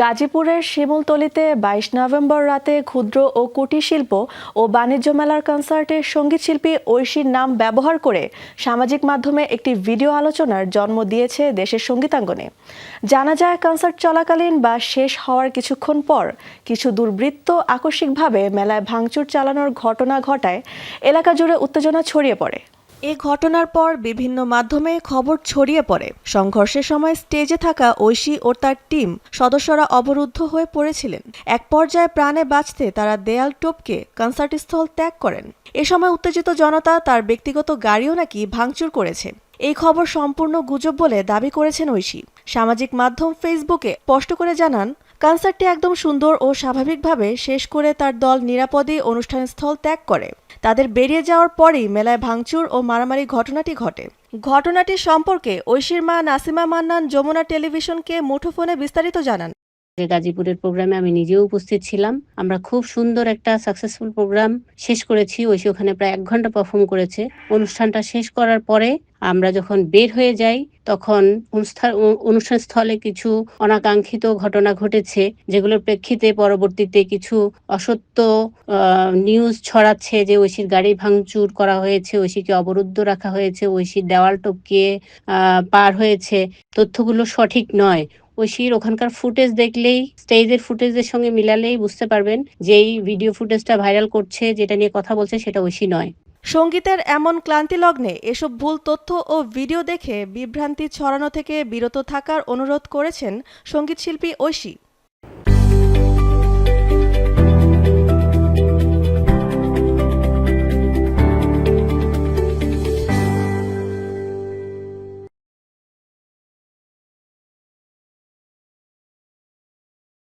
গাজীপুরের শিমুলতলিতে বাইশ নভেম্বর রাতে ক্ষুদ্র ও কুটির শিল্প ও বাণিজ্য মেলার কনসার্টে সঙ্গীতশিল্পী ঐশীর নাম ব্যবহার করে সামাজিক মাধ্যমে একটি ভিডিও আলোচনার জন্ম দিয়েছে দেশের সঙ্গীতাঙ্গনে। জানা যায়, কনসার্ট চলাকালীন বা শেষ হওয়ার কিছুক্ষণ পর কিছু দুর্বৃত্ত আকস্মিকভাবে মেলায় ভাঙচুর চালানোর ঘটনা ঘটায়, এলাকা জুড়ে উত্তেজনা ছড়িয়ে পড়ে। এ ঘটনার পর বিভিন্ন মাধ্যমে খবর ছড়িয়ে পড়ে। সংঘর্ষের সময় স্টেজে থাকা ঐশী ও তার টিম সদস্যরা অবরুদ্ধ হয়ে পড়েছিলেন। এক পর্যায়ে প্রাণে বাঁচতে তারা দেয়াল টোপকে কনসার্ট স্থল ত্যাগ করেন। এ সময় উত্তেজিত জনতা তার ব্যক্তিগত গাড়িও নাকি ভাঙচুর করেছে। এই খবর সম্পূর্ণ গুজব বলে দাবি করেছেন ঐশী। সামাজিক মাধ্যম ফেসবুকে স্পষ্ট করে জানান, কনসার্টটি একদম সুন্দর ও স্বাভাবিকভাবে শেষ করে তার দল নিরাপদে অনুষ্ঠান স্থল ত্যাগ করে। তাদের বেরিয়ে যাওয়ার পরেই মেলায় ভাঙচুর ও মারামারি ঘটনাটি ঘটে। ঘটনাটি সম্পর্কে ঐশীর মা নাসিমা মান্নান যমুনা টেলিভিশনকে মুঠোফোনে বিস্তারিত জানান। যে গাজীপুরের প্রোগ্রামে আমি নিজেও উপস্থিত ছিলাম। আমরা খুব সুন্দর একটা সাকসেসফুল প্রোগ্রাম শেষ করেছি। ঐশী ওখানে প্রায় এক ঘণ্টা পারফর্ম করেছে। অনুষ্ঠানটা শেষ করার পরে আমরা যখন বের হয়ে যাই, তখন অনুষ্ঠান অনুষ্ঠান স্থলে কিছু অনাকাঙ্ক্ষিত ঘটনা ঘটেছে, যেগুলোর প্রেক্ষিতে পরবর্তীতে কিছু অসত্য নিউজ ছড়াচ্ছে যে ঐশীর গাড়ি ভাঙচুর করা হয়েছে, ঐশীকে অবরুদ্ধ রাখা হয়েছে, ঐশীর দেওয়াল টপকিয়ে পার হয়েছে। তথ্যগুলো সঠিক নয়। ঐশীর ওখানকার ফুটেজ দেখলেই, স্টেজের ফুটেজের সঙ্গে মিলালেই বুঝতে পারবেন যে এই ভিডিও ফুটেজটা ভাইরাল করছে, যেটা নিয়ে কথা বলছে, সেটা ঐশী নয়। সঙ্গীতের এমন ক্লান্তি লগ্নে এসব ভুল তথ্য ও ভিডিও দেখে বিভ্রান্তি ছড়ানো থেকে বিরত থাকার অনুরোধ করেছেন সঙ্গীতশিল্পী ঐশী।